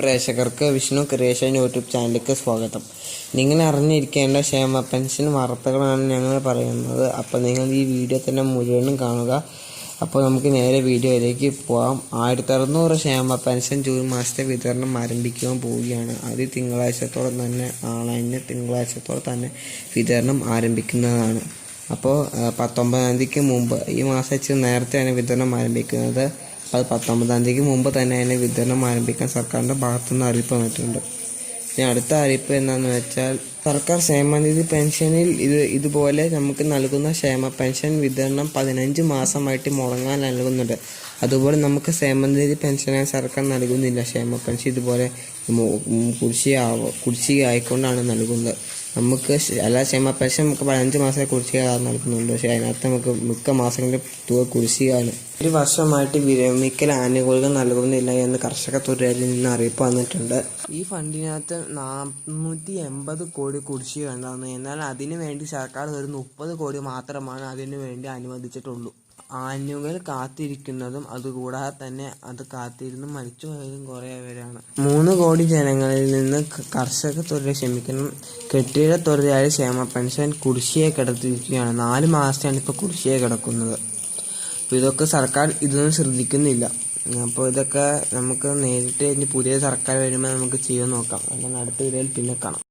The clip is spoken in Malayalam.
പ്രേക്ഷകർക്ക് വിഷ്ണു ക്രിയേഷൻ യൂട്യൂബ് ചാനലിലേക്ക് സ്വാഗതം. നിങ്ങൾ അറിഞ്ഞിരിക്കേണ്ട ക്ഷേമ പെൻഷൻ വാർത്തകളാണ് ഞങ്ങൾ പറയുന്നത്. അപ്പോൾ നിങ്ങൾ ഈ വീഡിയോ തന്നെ മുഴുവനും കാണുക. അപ്പോൾ നമുക്ക് നേരെ വീഡിയോയിലേക്ക് പോകാം ആയിരത്തി അറുന്നൂറ് ക്ഷേമ പെൻഷൻ ജൂൺ മാസത്തെ വിതരണം ആരംഭിക്കാൻ പോവുകയാണ്. അത് തിങ്കളാഴ്ചത്തോടെ തന്നെ നാളെ തിങ്കളാഴ്ചത്തോടെ തന്നെ വിതരണം ആരംഭിക്കുന്നതാണ്. അപ്പോൾ പത്തൊമ്പതാം തീയതിക്ക് മുമ്പ് ഈ മാസം നേരത്തെയാണ് വിതരണം ആരംഭിക്കുന്നത്. അത് പത്തൊമ്പതാം തീയതിക്ക് മുമ്പ് തന്നെ അതിന് വിതരണം ആരംഭിക്കാൻ സർക്കാരിന്റെ ഭാഗത്തുനിന്ന് അറിയിപ്പ് വന്നിട്ടുണ്ട്. ഇനി അടുത്ത അറിയിപ്പ് എന്താണെന്ന് വെച്ചാൽ സർക്കാർ ക്ഷേമനിധി പെൻഷനിൽ ഇത് ഇതുപോലെ നമുക്ക് നൽകുന്ന ക്ഷേമ പെൻഷൻ വിതരണം പതിനഞ്ച് മാസമായിട്ട് മുടങ്ങാൻ നൽകുന്നുണ്ട്. അതുപോലെ നമുക്ക് ക്ഷേമനിധി പെൻഷനായി സർക്കാർ നൽകുന്നില്ല. ക്ഷേമ പെൻഷൻ ഇതുപോലെ കുടിശ്ശിക കുടിശ്ശിക ആയിക്കൊണ്ടാണ് നൽകുന്നത്. നമുക്ക് അല്ല ക്ഷേമ പെൻഷൻ നമുക്ക് പതിനഞ്ച് മാസത്തെ കുടിശ്ശിക നൽകുന്നുണ്ട് പക്ഷേ അതിനകത്ത് നമുക്ക് മിക്ക മാസങ്ങളിൽ തുക കുടിശ്ശികയാണ്. ഒരു വർഷമായിട്ട് വിരമിക്കൽ ആനുകൂല്യം നൽകുന്നില്ല എന്ന് കർഷക തൊഴിലാളിയിൽ നിന്ന് അറിയിപ്പ് വന്നിട്ടുണ്ട്. ഈ ഫണ്ടിനകത്ത് നാനൂറ്റി എൺപത് കോടി കുടിശ്ശിക ഉണ്ടാകുന്നത് എന്നാൽ അതിനു വേണ്ടി സർക്കാർ ഒരു മുപ്പത് കോടി മാത്രമാണ് അതിനു വേണ്ടി അനുവദിച്ചിട്ടുള്ളൂ. ആനുകൾ കാത്തിരിക്കുന്നതും അതുകൂടാതെ തന്നെ അത് കാത്തിരുന്ന് മരിച്ചു പോയതും കുറേ പേരാണ്. മൂന്ന് കോടി ജനങ്ങളിൽ നിന്ന് കർഷക തൊഴിൽ ക്ഷമിക്കണം. കെട്ടിട തൊഴിലാളി ക്ഷേമ പെൻഷൻ കുടിശ്ശിയെ കിടത്തിയിരിക്കുകയാണ്. നാല് മാസത്തെയാണ് ഇപ്പോൾ കുടിശ്ശിയെ കിടക്കുന്നത്. അപ്പോൾ ഇതൊക്കെ സർക്കാർ ഇതൊന്നും ശ്രദ്ധിക്കുന്നില്ല. അപ്പോൾ ഇതൊക്കെ നമുക്ക് നേരിട്ട് ഇനി പുതിയ സർക്കാർ വരുമ്പോൾ നമുക്ക് ചെയ്യാൻ നോക്കാം. അല്ലെങ്കിൽ അടുത്ത വീഡിയോയിൽ പിന്നെ കാണാം.